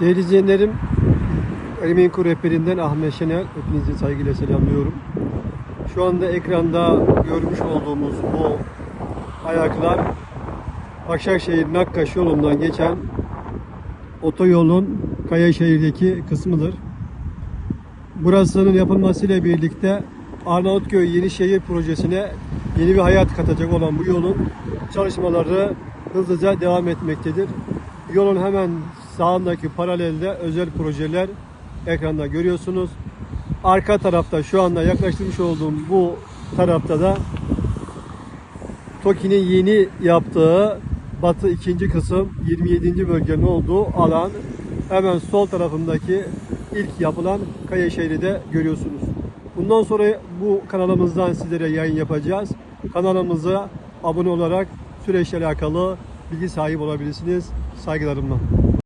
Değerli izleyenlerim, Ermenkur rehberinden Ahmet Şener, hepinizi saygıyla selamlıyorum. Şu anda ekranda görmüş olduğumuz bu ayaklar Başakşehir Nakkaş yolundan geçen otoyolun Kayaşehir'deki kısmıdır. Burasının yapılmasıyla birlikte Arnavutköy Yenişehir projesine yeni bir hayat katacak olan bu yolun çalışmaları hızlıca devam etmektedir. Yolun hemen sağındaki paralelde özel projeler ekranda görüyorsunuz. Arka tarafta şu anda yaklaştırmış olduğum bu tarafta da TOKİ'nin yeni yaptığı batı ikinci kısım 27. bölgenin olduğu alan hemen sol tarafındaki ilk yapılan Kayaşehir'i de görüyorsunuz. Bundan sonra bu kanalımızdan sizlere yayın yapacağız. Kanalımıza abone olarak süreçle alakalı bilgi sahibi olabilirsiniz. Saygılarımla.